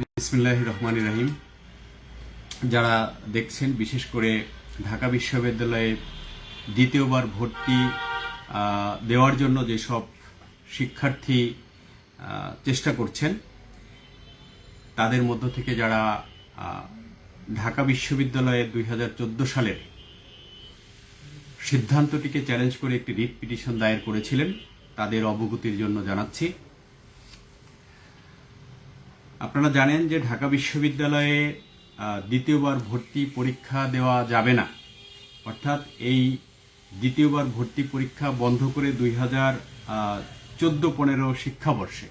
বিসমিল্লাহ রহমান রাহিম। যারা দেখছেন, বিশেষ করে ঢাকা বিশ্ববিদ্যালয়ে দ্বিতীয়বার ভর্তি দেওয়ার জন্য যেসব শিক্ষার্থী চেষ্টা করছেন, তাদের মধ্য থেকে যারা ঢাকা বিশ্ববিদ্যালয়ে দুই সালের সিদ্ধান্তটিকে চ্যালেঞ্জ করে একটি রিট পিটিশন দায়ের করেছিলেন, তাদের অবগতির জন্য জানাচ্ছি। আপনারা জানেন যে ঢাকা বিশ্ববিদ্যালয়ে দ্বিতীয়বার ভর্তি পরীক্ষা দেওয়া যাবে না। অর্থাৎ এই দ্বিতীয়বার ভর্তি পরীক্ষা বন্ধ করে দুই হাজার চোদ্দ পনেরো শিক্ষাবর্ষে।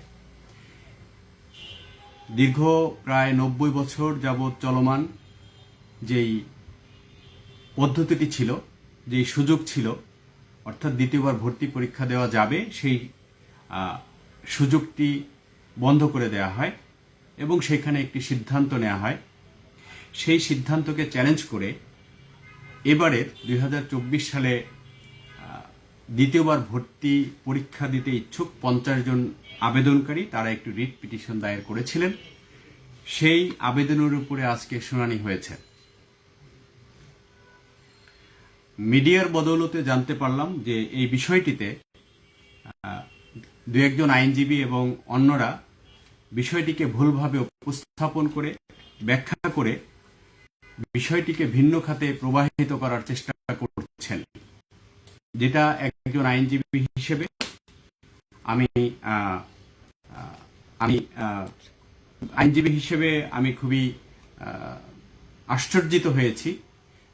দীর্ঘ প্রায় নব্বই বছর যাবৎ চলমান যেই পদ্ধতিটি ছিল, যেই সুযোগ ছিল, অর্থাৎ দ্বিতীয়বার ভর্তি পরীক্ষা দেওয়া যাবে, সেই সুযোগটি বন্ধ করে দেওয়া হয়। এবং সেখানে একটি সিদ্ধান্ত নেওয়া হয়। সেই সিদ্ধান্তকে চ্যালেঞ্জ করে এবারের দুই হাজার চব্বিশ সালে দ্বিতীয়বার ভর্তি পরীক্ষা দিতে ইচ্ছুক পঞ্চাশ জন আবেদনকারী, তারা একটি রিট পিটিশন দায়ের করেছিলেন। সেই আবেদনের উপরে আজকে শুনানি হয়েছে। মিডিয়ার বদৌলতে জানতে পারলাম যে এই বিষয়টিতে দু একজন আইনজীবী এবং অন্যরা বিষয়টিকে ভুলভাবে উপস্থাপন করে, ব্যাখ্যা করে বিষয়টিকে ভিন্ন খাতে প্রবাহিত করার চেষ্টা করছেন, যেটা একজন আইনজীবী হিসেবে আমি আমি আইনজীবী হিসেবে আমি খুবই আশ্চর্যিত হয়েছি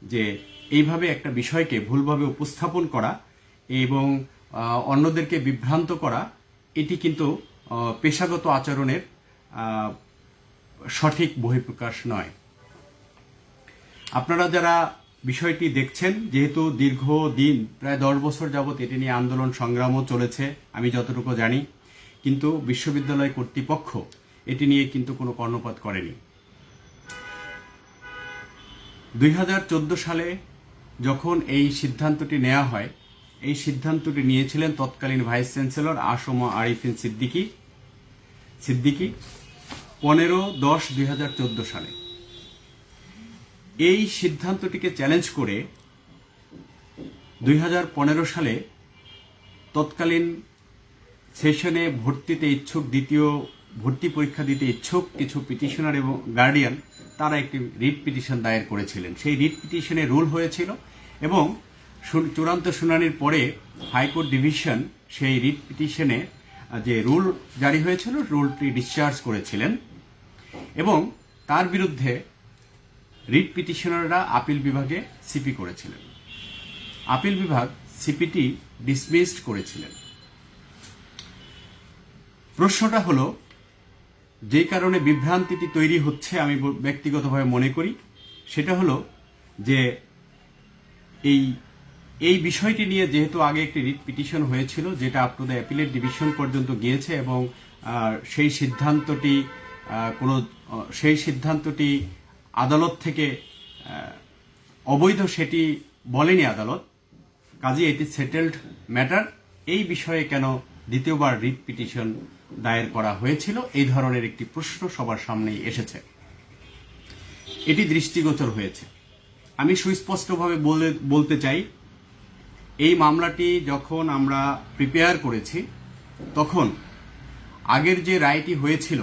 যে এইভাবে একটা বিষয়কে ভুলভাবে উপস্থাপন করা এবং অন্যদেরকে বিভ্রান্ত করা, এটি কিন্তু পেশাগত আচরণের সঠিক বহিঃপ্রকাশ নয়। আপনারা যারা বিষয়টি দেখছেন, যেহেতু দীর্ঘ দিন, প্রায় দশ বছর যাবৎ এটি নিয়ে আন্দোলন সংগ্রামও চলেছে, আমি যতটুকু জানি, কিন্তু বিশ্ববিদ্যালয় কর্তৃপক্ষ এটি নিয়ে কিন্তু কোনো কর্ণপাত করেনি। দুই হাজার চোদ্দ সালে যখন এই সিদ্ধান্তটি নেওয়া হয় এই সিদ্ধান্তটি নিয়েছিলেন তৎকালীন ভাইস চ্যান্সেলর আসম আরিফিন সিদ্দিকি। সিদ্দিকি, পনেরো দশ দুই সালে। এই সিদ্ধান্তটিকে চ্যালেঞ্জ করে দুই হাজার পনেরো সালে তৎকালীন সেশনে ভর্তিতে ইচ্ছুক দ্বিতীয়, ভর্তি পরীক্ষা দিতে ইচ্ছুক কিছু পিটিশনার এবং গার্ডিয়ান তারা একটি রিট পিটিশন দায়ের করেছিলেন। সেই রিট পিটিশনে রুল হয়েছিল এবং চূড়ান্ত শুনানির পরে হাইকোর্ট ডিভিশন সেই রিট পিটিশনে যে রুল জারি হয়েছিল, রুলটি ডিসচার্জ করেছিলেন এবং তার বিরুদ্ধে রিট পিটিশনাররা আপিল বিভাগে সিপি করেছিলেন। আপিল বিভাগ সিপিটি ডিসমিসড করেছিলেন। প্রশ্নটা হলো, যে কারণে বিভ্রান্তিটি তৈরি হচ্ছে আমি ব্যক্তিগতভাবে মনে করি, সেটা হলো যে এই এই বিষয়টি নিয়ে যেহেতু আগে একটি রিট পিটিশন হয়েছিল, যেটা up to the appellate division পর্যন্ত গিয়েছে এবং সেই সিদ্ধান্তটি কোনো সেই সিদ্ধান্তটি আদালত থেকে অবৈধ সেটি বলেনি আদালত। কাজে এটি সেটেলড ম্যাটার এই বিষয়ে কেন দ্বিতীয়বার রিট পিটিশন দায়ের করা হয়েছিল, এই ধরনের একটি প্রশ্ন সবার সামনেই এসেছে। এটি দৃষ্টিগোচর হয়েছে। আমি সুস্পষ্টভাবে বলে, বলতে চাই এই মামলাটি যখন আমরা প্রিপেয়ার করেছি, তখন আগের যে রায়টি হয়েছিল,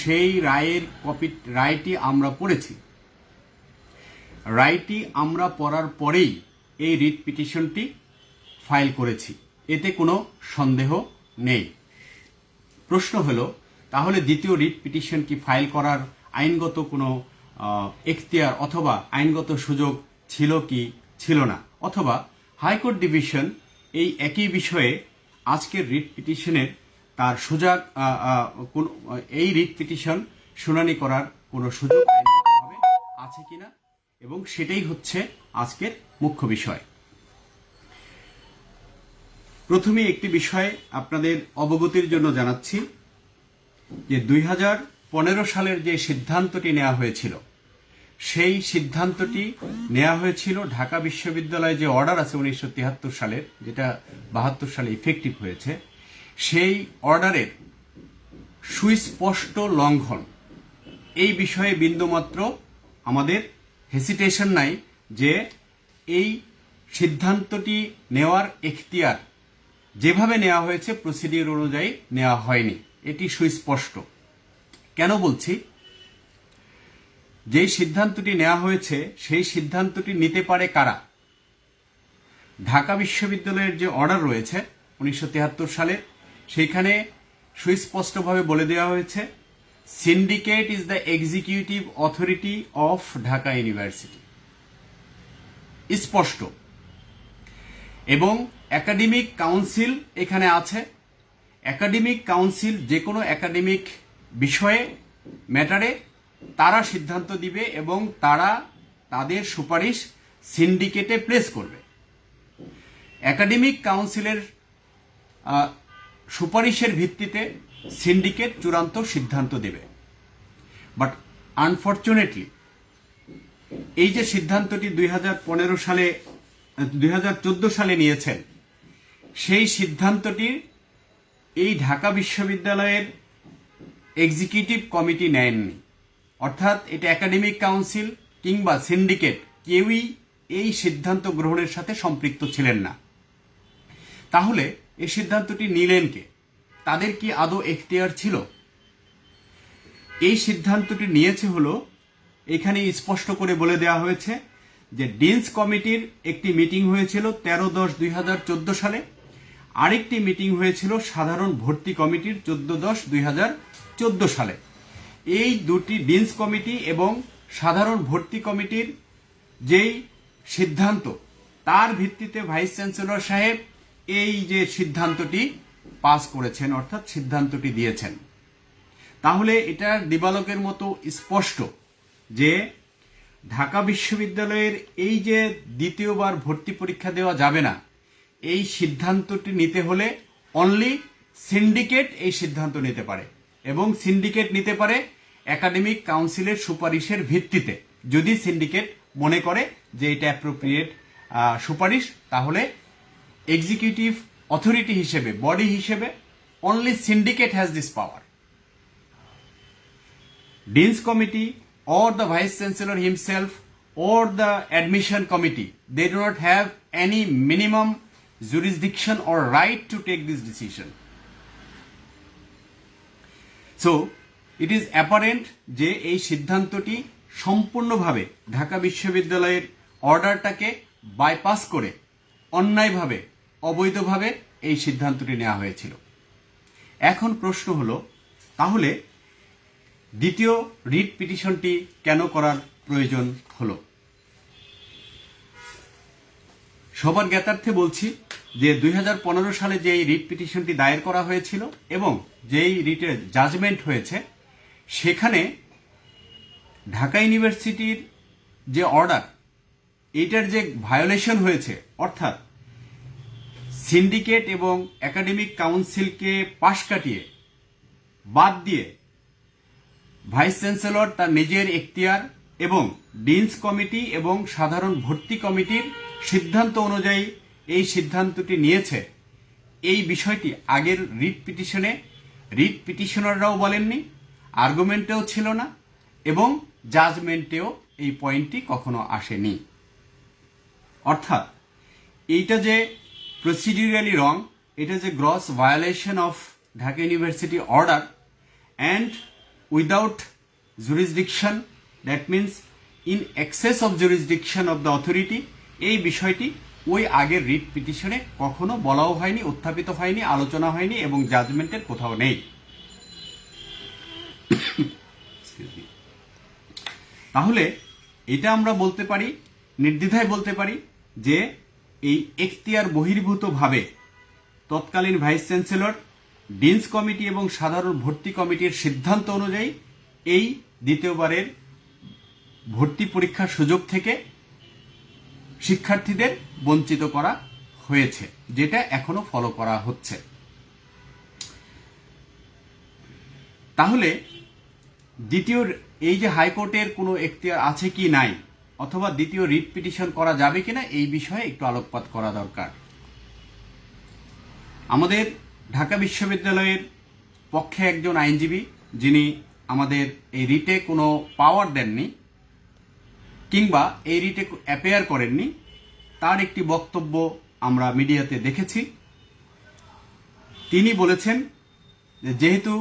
সেই রায়ের কপি রায়টি আমরা পড়েছি। রায়টি আমরা পড়ার পরেই এই রিট পিটিশনটি ফাইল করেছি। এতে কোনো সন্দেহ নেই। প্রশ্ন হলো, তাহলে দ্বিতীয় রিট পিটিশন কি ফাইল করার আইনগত কোনো এখতিয়ার অথবা আইনগত সুযোগ ছিল কি ছিল না? অথবা হাইকোর্ট ডিভিশন এই একই বিষয়ে আজকের রিট পিটিশনের তার সুযোগ এই রিট পিটিশন শুনানি করার কোনো সুযোগ আইনগতভাবে আছে কিনা এবং সেটাই হচ্ছে আজকের মুখ্য বিষয়। প্রথমে একটি বিষয় আপনাদের অবগতির জন্য জানাচ্ছি যে দুই হাজার পনেরো সালের যে সিদ্ধান্তটি নেওয়া হয়েছিল সেই সিদ্ধান্তটি নেওয়া হয়েছিল। ঢাকা বিশ্ববিদ্যালয়ে যে অর্ডার আছে উনিশশো তিয়াত্তর সালের, যেটা বাহাত্তর সালে ইফেক্টিভ হয়েছে, সেই অর্ডারের সুস্পষ্ট লঙ্ঘন। এই বিষয়ে বিন্দুমাত্র আমাদের হেসিটেশন নাই যে এই সিদ্ধান্তটি নেওয়ার এখতিয়ার যেভাবে নেওয়া হয়েছে প্রসিডিউর অনুযায়ী নেওয়া হয়নি। এটি সুস্পষ্ট। কেন বলছি? যেই সিদ্ধান্তটি নেওয়া হয়েছে, সেই সিদ্ধান্তটি নিতে পারে কারা? ঢাকা বিশ্ববিদ্যালয়ের যে অর্ডার রয়েছে, উনিশশো সালে সেইখানে সুস্পষ্টভাবে বলে দেওয়া হয়েছে syndicate is the executive authority of Dhaka university স্পষ্ট। এবং একাডেমিক কাউন্সিল এখানে আছে। একাডেমিক কাউন্সিল যে কোনো একাডেমিক বিষয়ে ম্যাটারে তারা সিদ্ধান্ত দিবে এবং তারা তাদের সুপারিশ সিন্ডিকেটে প্লেস করবে। একাডেমিক কাউন্সিলের সুপারিশের ভিত্তিতে সিন্ডিকেট চূড়ান্ত সিদ্ধান্ত দেবে। বাট আনফর্চুনেটলি, এই যে সিদ্ধান্তটি দুই হাজার পনেরো সালে, দুই হাজার চোদ্দ সালে নিয়েছেন, সেই সিদ্ধান্তটি এই ঢাকা বিশ্ববিদ্যালয়ের এক্সিকিউটিভ কমিটি নেয়নি অর্থাৎ এটা একাডেমিক কাউন্সিল কিংবা সিন্ডিকেট কেউই এই সিদ্ধান্ত গ্রহণের সাথে সম্পৃক্ত ছিলেন না। তাহলে এই সিদ্ধান্তটি নিলেন কে? তাদের কি আদৌ এখতিয়ার ছিল? এই সিদ্ধান্তটি নিয়েছে হলো এখানে স্পষ্ট করে বলে দেওয়া হয়েছে যে ডিন্স কমিটির একটি মিটিং হয়েছিল তেরো দশ দুই হাজার চোদ্দ সালে। আরেকটি মিটিং হয়েছিল সাধারণ ভর্তি কমিটির চোদ্দ দশ দুই হাজার চোদ্দ সালে। এই দুটি ডিন্স কমিটি এবং সাধারণ ভর্তি কমিটির যেই সিদ্ধান্ত, তার ভিত্তিতে ভাইস চ্যান্সেলর সাহেব এই যে সিদ্ধান্তটি পাস করেছেন, অর্থাৎ সিদ্ধান্তটি দিয়েছেন। তাহলে এটা দিবালকের মতো স্পষ্ট যে ঢাকা বিশ্ববিদ্যালয়ের এই যে দ্বিতীয়বার ভর্তি পরীক্ষা দেওয়া যাবে না, এই সিদ্ধান্তটি নিতে হলে অনলি সিন্ডিকেট এই সিদ্ধান্ত নিতে পারে এবং সিন্ডিকেট নিতে পারে একাডেমিক কাউন্সিলের সুপারিশের ভিত্তিতে। যদি সিন্ডিকেট মনে করে যে এটা অ্যাপ্রোপ্রিয়েট সুপারিশ, তাহলে এক্সিকিউটিভ অথরিটি হিসেবে বডি হিসেবে only syndicate has this power deans committee or the vice chancellor himself or the admission committee they do not have any minimum jurisdiction or right to take this decision. So it is apparent যে এই সিদ্ধান্তটি সম্পূর্ণভাবে ঢাকা বিশ্ববিদ্যালয়ের অর্ডারটাকে bypass করে অন্যায়ভাবে, অবৈধভাবে এই সিদ্ধান্তটি নেওয়া হয়েছিল। এখন প্রশ্ন হলো, তাহলে দ্বিতীয় রিট পিটিশনটি কেন করার প্রয়োজন হলো? সবার জ্ঞাতার্থে বলছি যে দুই হাজার পনেরো সালে যে রিট পিটিশনটি দায়ের করা হয়েছিল এবং যেই রিটের জাজমেন্ট হয়েছে সেখানে ঢাকা ইউনিভার্সিটির যে অর্ডার এইটার যে ভায়োলেশন হয়েছে, অর্থাৎ সিন্ডিকেট এবং একাডেমিক কাউন্সিলকে পাশ কাটিয়ে, বাদ দিয়ে ভাইস চ্যান্সেলর তার নিজের এখতিয়ার এবং ডিনস কমিটি এবং সাধারণ ভর্তি কমিটির সিদ্ধান্ত অনুযায়ী এই সিদ্ধান্তটি নিয়েছে। এই বিষয়টি আগের রিট পিটিশনে, রিট পিটিশনাররাও বলেননি। আর্গুমেন্টেও ছিল না এবং জাজমেন্টেও এই পয়েন্টটি কখনো আসেনি অর্থাৎ, এইটা যে প্রসিডিউরালি রং এটা যে gross violation of Dhaka university order and without jurisdiction that means in excess of jurisdiction of the authority এই বিষয়টি ওই আগের রিট পিটিশনে কখনো বলাও হয়নি, উত্থাপিত হয়নি, আলোচনা হয়নি এবং জাজমেন্টের কোথাও নেই. তাহলে এটা আমরা বলতে পারি, নির্দ্বিধায় বলতে পারি যে এই এখতিয়ার বহির্ভূতভাবে তৎকালীন ভাইস চ্যান্সেলর, ডিন্স কমিটি এবং সাধারণ ভর্তি কমিটির সিদ্ধান্ত অনুযায়ী এই দ্বিতীয়বারের ভর্তি পরীক্ষার সুযোগ থেকে শিক্ষার্থীদের বঞ্চিত করা হয়েছে, যেটা এখনও ফলো করা হচ্ছে। তাহলে দ্বিতীয়, এই যে হাইকোর্টের কোনো এখতিয়ার আছে কি নাই, অথবা দ্বিতীয় রিট পিটিশন করা যাবে কিনা, এই বিষয়ে একটু আলোকপাত করা দরকার। আমাদের ঢাকা বিশ্ববিদ্যালয়ের পক্ষে একজন আইনজীবী, যিনি আমাদের এই রিটে কোনো পাওয়ার দেননি, কিংবা এই রিটে অ্যাপেয়ার করেননি, তার একটি বক্তব্য আমরা মিডিয়াতে দেখেছি। তিনি বলেছেন যেহেতু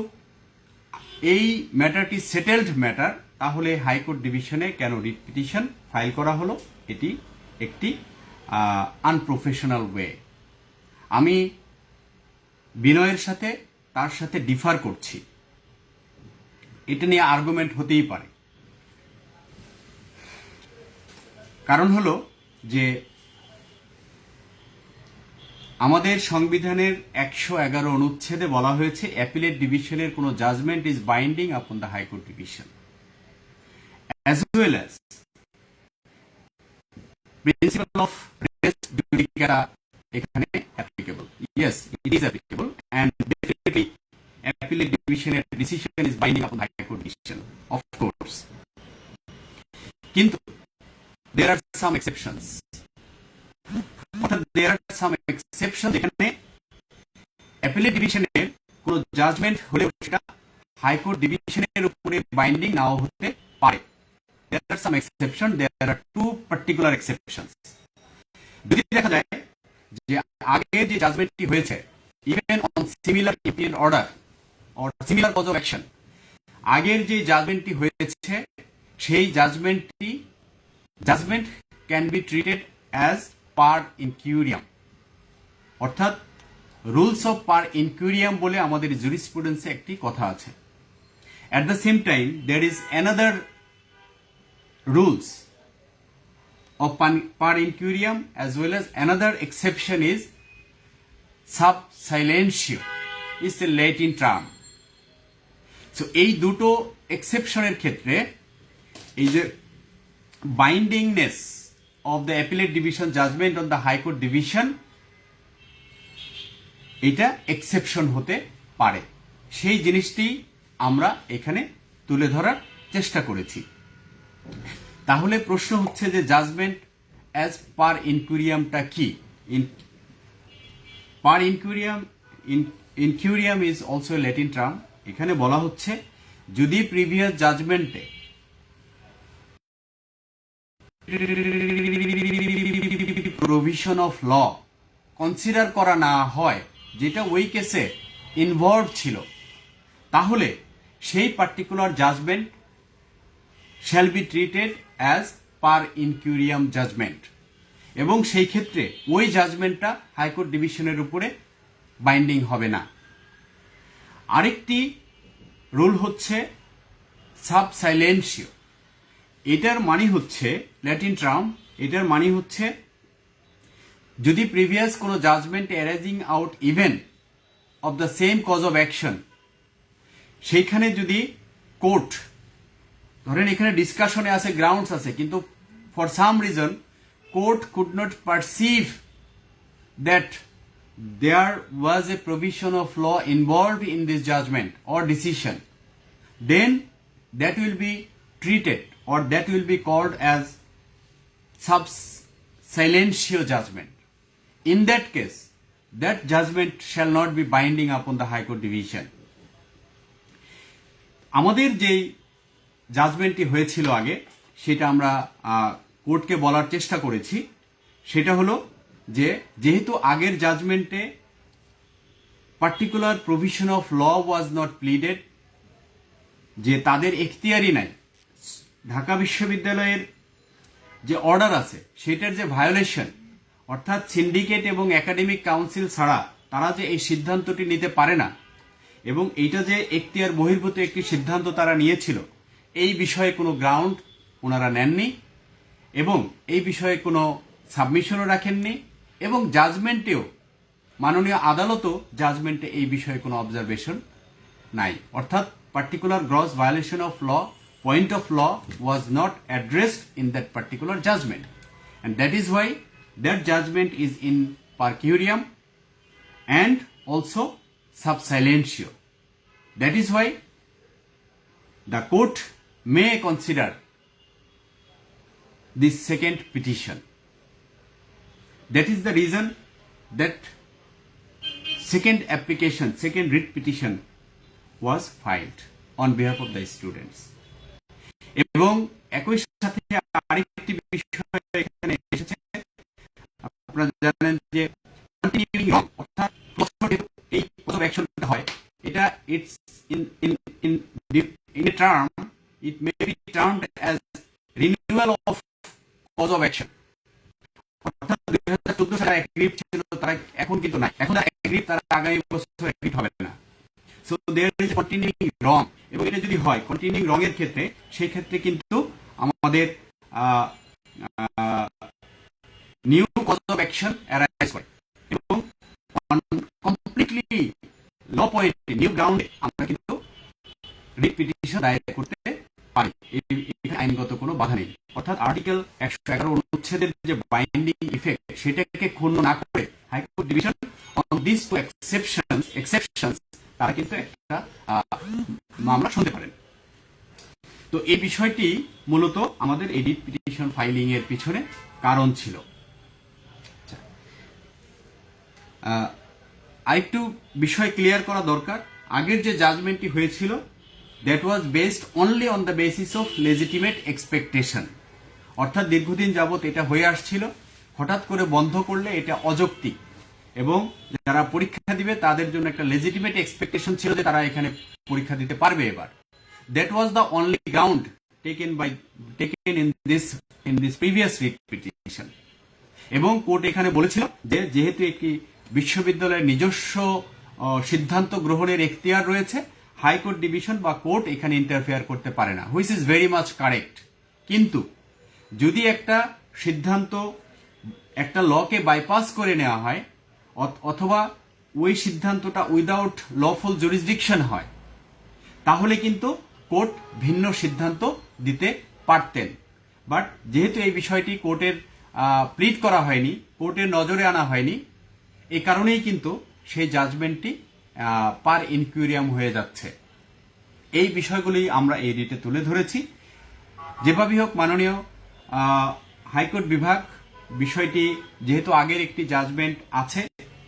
এই ম্যাটারটি সেটেলড ম্যাটার, তাহলে হাইকোর্ট ডিভিশনে কেন রিট পিটিশন ফাইল করা হলো? এটি একটি আনপ্রফেশনাল ওয়ে আমি বিনয়ের সাথে, তার সাথে ডিফার করছি। এটা নিয়ে আর্গুমেন্ট হতেই পারে। কারণ হলো যে আমাদের সংবিধানের একশো এগারো অনুচ্ছেদে বলা হয়েছে, অ্যাপিলেট ডিভিশনের কোনো judgement is binding upon the high court division as এখানে কিন্তু some exceptions. অর্থাৎ there are some যেখানে অ্যাপিলেট ডিভিশনের কোনো জাজমেন্ট হলেও সেটা হাইকোর্ট ডিভিশনের উপরে বাইন্ডিং নাও হতে পারে। there are some exception there are two particular exceptions যদি দেখা যায় যে আগে যে জাজমেন্টটি হয়েছে even on similar appeal order or similar cause of action আগের যে জাজমেন্টটি হয়েছে, সেই জাজমেন্টটি judgment can be treated as per incuriam অর্থাৎ রুলস অফ পার ইনকিউরিয়াম বলে আমাদের জুরিসপ্রুডেন্সে একটি কথা আছে at the same time there is another rules of per per as well well as exception is is sub silentio, is a Latin term. So, এই দুটো এক্সেপশনের ক্ষেত্রে এই যে bindingness of the appellate division judgment on the high court division এটা exception হতে পারে। সেই জিনিসটি আমরা এখানে তুলে ধরার চেষ্টা করেছি। তাহলে প্রশ্ন হচ্ছে যে জাজমেন্ট অ্যাজ পার ইনকুরিয়ামটা কি? Per incuriam incuriam is also Latin term এখানে বলা হচ্ছে, যদি প্রিভিয়াস জাজমেন্টে প্রভিশন অফ ল কনসিডার করা না হয়, যেটা ওই কেসে ইনভলভ ছিল। তাহলে সেই particular judgment shall be treated as per incuriam judgment এবং সেই ক্ষেত্রে ওই জাজমেন্টটা হাইকোর্ট ডিভিশনের উপরে বাইন্ডিং হবে না। আরেকটি রুল হচ্ছে সাব সাইলেন্সিও এটার মানে হচ্ছে ল্যাটিন ট্রাম এটার মানে হচ্ছে, যদি প্রিভিয়াস কোনো judgment arising out even of the same cause of action সেইখানে যদি কোর্ট ধরেন এখানে ডিসকাশনে আছে গ্রাউন্ডস আছে, কিন্তু for some reason court could not perceive that there was a provision of law involve in this judgment or decision then that will be treated or that will be called as sub silentio judgment. In that case, that judgment shall not be binding upon the High Court division. আমাদের যেই জাজমেন্টটি হয়েছিল আগে সেটা আমরা কোর্টকে বলার চেষ্টা করেছি সেটা হলো যে যেহেতু আগের জাজমেন্টে particular provision of law was not pleaded যে তাদের এখতিয়ারই নাই ঢাকা বিশ্ববিদ্যালয়ের যে অর্ডার আছে, সেটার যে ভায়োলেশন অর্থাৎ সিন্ডিকেট এবং একাডেমিক কাউন্সিল ছাড়া তারা যে এই সিদ্ধান্তটি নিতে পারে না, এবং এইটা যে এখতিয়ার বহির্ভূত একটি সিদ্ধান্ত তারা নিয়েছিল, এই বিষয়ে কোনো গ্রাউন্ড ওনারা নেননি এবং এই বিষয়ে কোনো সাবমিশনও রাখেননি এবং জাজমেন্টেও মাননীয় আদালতও জাজমেন্টে এই বিষয়ে কোনো অবজারভেশন নাই। অর্থাৎ particular gross violation of law point of law was not addressed in that particular judgment. And that is why that judgment is in per curiam and also sub silentio. That is why the court may consider this second petition. That is the reason that second application, second writ petition was filed on behalf of the students. এবং একই সাথে আরেকটি বিষয় এখানে এসেছে। আপনারা জানেন যে অর্থাৎ তারা এখন কিন্তু এখন আগামী বছর হবে না। এবং এটা যদি হয় কন্টিনিউ রং এর ক্ষেত্রে, সেই ক্ষেত্রে কিন্তু আমাদের new cause of action arise করে। এবং কমপ্লিটলি ল পয়েন্টে নিউ গ্রাউন্ডে আমরা কিন্তু রিপিটিশন দায়ের করতে পারি। আইনগত কোনো বাধা নেই। অর্থাৎ আর্টিকেল একশো এগারো অনুচ্ছেদের যে বাইন্ডিং ইফেক্ট সেটাকে ক্ষুণ্ণ না করে high court division on this two exception exception তারা কিন্তু একটা মামলা শুনতে পারেন। তো এই বিষয়টি মূলত আমাদের এডিট পিটিশন ফাইলিং এর পিছনে কারণ ছিল। আচ্ছা। আরেকটু বিষয় ক্লিয়ার করা দরকার। আগের যে জাজমেন্টটি হয়েছিল that was based only on the basis of legitimate expectation অর্থাৎ দীর্ঘদিন যাবত এটা হয়ে আসছিল, হঠাৎ করে বন্ধ করলে এটা অযৌক্তিক। এবং যারা পরীক্ষা দিবে, তাদের জন্য একটা লেজিটিমেট এক্সপেকটেশন ছিল যে তারা এখানে পরীক্ষা দিতে পারবে এবার। That was the only ground taken by taken in this in this previous writ petition এবং কোর্ট এখানে বলেছিল যে, যেহেতু একটি বিশ্ববিদ্যালয়ের নিজস্ব সিদ্ধান্ত গ্রহণের এখতিয়ার রয়েছে হাইকোর্ট ডিভিশন বা কোর্ট এখানে ইন্টারফেয়ার করতে পারে না which is very much correct কিন্তু, যদি একটা সিদ্ধান্ত একটা লকে বাইপাস করে নেওয়া হয় অথবা ওই সিদ্ধান্তটা উইদাউট লফুল জুরিসডিকশন হয়। তাহলে কিন্তু কোর্ট ভিন্ন সিদ্ধান্ত দিতে পারতেন। বাট যেহেতু এই বিষয়টি কোর্টের প্লিট করা হয়নি, কোর্টের নজরে আনা হয়নি এই কারণেই কিন্তু সেই জাজমেন্টটি পার ইনকুইরিয়াম হয়ে যাচ্ছে। এই বিষয়গুলি আমরা এই রিটে তুলে ধরেছি। যেভাবেই হোক মাননীয় হাইকোর্ট বিভাগ, বিষয়টি যেহেতু আগের একটি জাজমেন্ট আছে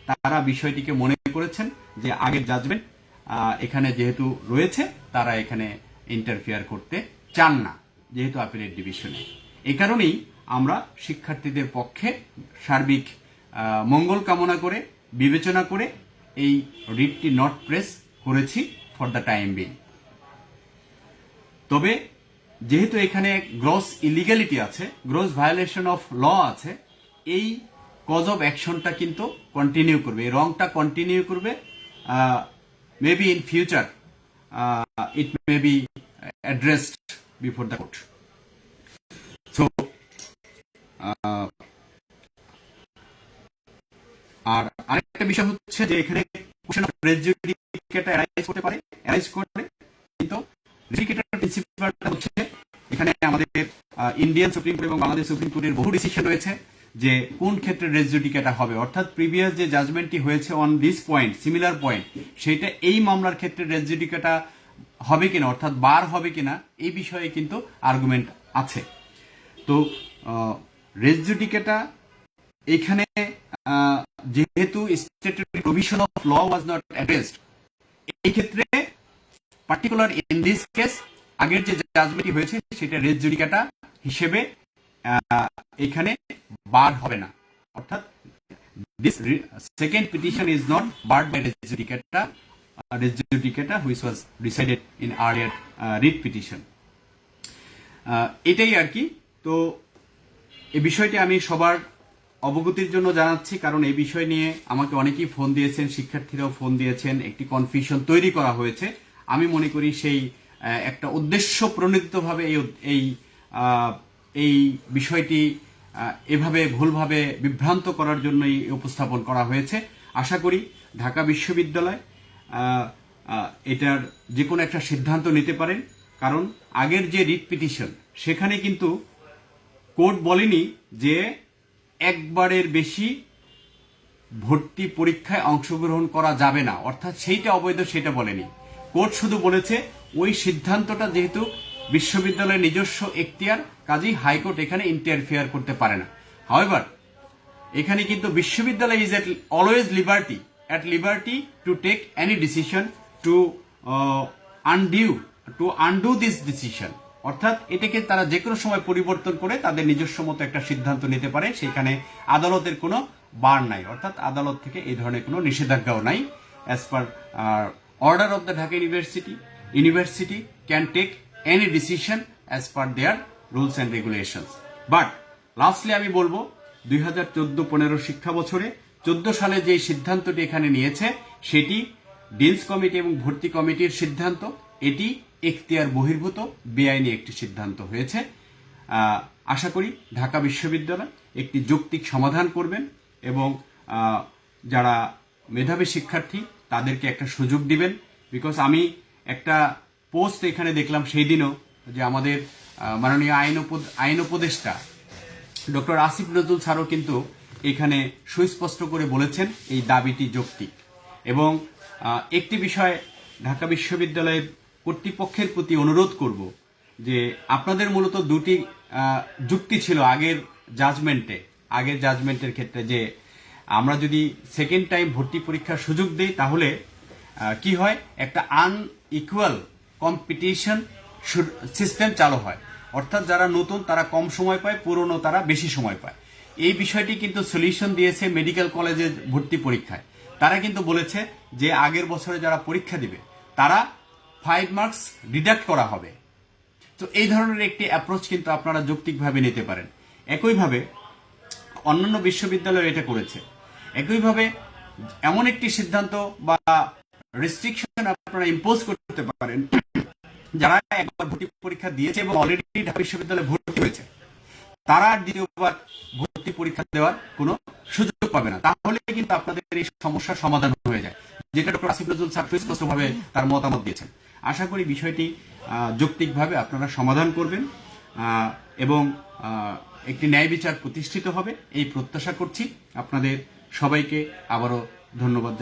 তারা বিষয়টিকে মনে করেছেন যে আগের জাজমেন্ট এখানে যেহেতু রয়েছে, তারা এখানে ইন্টারফেয়ার করতে চান না, যেহেতু আপিলের ডিভিশনে এই কারণেই আমরা শিক্ষার্থীদের পক্ষে সার্বিক মঙ্গল কামনা করে, বিবেচনা করে এই রিটটি নট প্রেস করেছি ফর দ্য টাইম বিং তবে যেহেতু এখানে গ্রস ইলিগ্যালিটি আছে গ্রস ভায়োলেশন অফ ল আছে, এই কজ অফ অ্যাকশনটা কিন্তু কন্টিনিউ করবে। এই রংটা কন্টিনিউ করবে maybe in future it may be addressed before the court so আর আরেকটা বিষয় হচ্ছে যে এখানে কোশ্চেন অফ রেজিউডিকেটা অ্যারাইজ করতে পারে অ্যারাইজ করে কিন্তু রেজিউডিকেটার প্রিন্সিপালটা হচ্ছে এখানে আমাদের ইন্ডিয়ান সুপ্রিম কোর্ট এবং বাংলাদেশ সুপ্রিম কোর্টের বহু ডিসিশন রয়েছে। যে কোন ক্ষেত্রে রেজিউডিকেটা হবে, অর্থাৎ প্রিভিয়াস যে জাজমেন্টটি হয়েছে on this point similar point সেটা এই মামলার ক্ষেত্রে রেজিউডিকেটা হবে কিনা, অর্থাৎ বার হবে কিনা, এই বিষয়ে কিন্তু আর্গুমেন্ট আছে। তো রেজিউডিকেটা এখানে যেহেতু statutory provision of law was not addressed এই ক্ষেত্রে পার্টিকুলার ইন দিস কেস আগের যে জাজমেন্টটি হয়েছে, সেটা রেজ জুডিকাটা হিসেবে এখানে বার হবে না। অর্থাৎ this second petition is not barred by res judicata which was decided in earlier writ petition এটাই আর কি। তো এই বিষয়টি আমি সবার অবগতির জন্য জানাচ্ছি কারণ এই বিষয় নিয়ে আমাকে অনেকেই ফোন দিয়েছেন শিক্ষার্থীরাও ফোন দিয়েছেন একটি কনফিউশন তৈরি করা হয়েছে। আমি মনে করি সেই একটা উদ্দেশ্য প্রণোদিতভাবে এই এই আহ, এই বিষয়টি এভাবে ভুলভাবে বিভ্রান্ত করার জন্যই উপস্থাপন করা হয়েছে। আশা করি ঢাকা বিশ্ববিদ্যালয় এটার যে কোনো একটা সিদ্ধান্ত নিতে পারেন। কারণ আগের যে রিট পিটিশন, সেখানে কিন্তু কোর্ট বলেনি যে একবারের বেশি ভর্তি পরীক্ষায় অংশগ্রহণ করা যাবে না। অর্থাৎ সেইটা অবৈধ, সেটা বলেনি। কোর্ট শুধু বলেছে ওই সিদ্ধান্তটা যেহেতু বিশ্ববিদ্যালয়ের নিজস্ব এখতিয়ার কাজেই হাইকোর্ট এখানে ইন্টারফেয়ার করতে পারে না। হাওয়েভার এখানে কিন্তু বিশ্ববিদ্যালয় is at always liberty at liberty to take any decision to undue to undo this decision অর্থাৎ এটাকে তারা যে কোনো সময় পরিবর্তন করে তাদের নিজস্ব মতো একটা সিদ্ধান্ত নিতে পারে, সেখানে আদালতের কোনো বার নাই। অর্থাৎ আদালত থেকে এই ধরনের কোনো নিষেধাজ্ঞাও নাই। As per order of the Dhaka university university can take any decision as per their rules and regulations but lastly আমি বলব, দুই হাজার চোদ্দ পনেরো শিক্ষা বছরে চোদ্দ সালে যে সিদ্ধান্তটি এখানে নিয়েছে, সেটি ডিলস কমিটি এবং ভর্তি কমিটির সিদ্ধান্ত, এটি এখতিয়ার বহির্ভূত, বেআইনি একটি সিদ্ধান্ত হয়েছে। আশা করি ঢাকা বিশ্ববিদ্যালয় একটি যৌক্তিক সমাধান করবেন এবং যারা মেধাবী শিক্ষার্থী, তাদেরকে একটা সুযোগ দিবেন। বিকজ আমি একটা পোস্ট এখানে দেখলাম সেই দিনও যে আমাদের মাননীয় আইন আইন উপদেষ্টা ডক্টর আসিফ নজরুল স্যারও কিন্তু এখানে সুস্পষ্ট করে বলেছেন এই দাবিটি যৌক্তিক। এবং একটি বিষয় ঢাকা বিশ্ববিদ্যালয়ের কর্তৃপক্ষের প্রতি অনুরোধ করব যে আপনাদের মূলত দুটি যুক্তি ছিল আগের জাজমেন্টে। আগের জাজমেন্টের ক্ষেত্রে যে আমরা যদি সেকেন্ড টাইম ভর্তি পরীক্ষার সুযোগ দিই তাহলে কি হয়? একটা আনইকুয়াল কম্পিটিশন সিস্টেম চালু হয়। অর্থাৎ যারা নতুন, তারা কম সময় পায়, পুরনো তারা বেশি সময় পায়। এই বিষয়টি কিন্তু সলিউশন দিয়েছে মেডিকেল কলেজের ভর্তি পরীক্ষায়। তারা কিন্তু বলেছে যে আগের বছরে যারা পরীক্ষা দিবে, তারা ফাইভ মার্কস ডিডাক্ট করা হবে। তো এই ধরনের একটি অ্যাপ্রোচ কিন্তু আপনারা যৌক্তিকভাবে নিতে পারেন। একইভাবে অন্যান্য বিশ্ববিদ্যালয় এটা করেছে। একইভাবে এমন একটি সিদ্ধান্ত বা রেস্ট্রিকশন আপনারা ইম্পোজ করতে পারেন যারা একবার ভর্তি পরীক্ষা দিয়েছে এবং অলরেডি ঢাকা বিশ্ববিদ্যালয়ে ভর্তি হয়েছে, তারা দ্বিতীয়বার ভর্তি পরীক্ষা দেওয়ার কোনো সুযোগ পাবে না। তাহলে কিন্তু আপনাদের এই সমস্যার সমাধান হয়ে যায়, যেটা ডক্টর আসিফ নজরুল স্যার সুস্পষ্টভাবে তার মতামত দিয়েছেন। আশা করি বিষয়টি যৌক্তিকভাবে আপনারা সমাধান করবেন এবং একটি ন্যায় বিচার প্রতিষ্ঠিত হবে, এই প্রত্যাশা করছি। আপনাদের সবাইকে আবারও ধন্যবাদ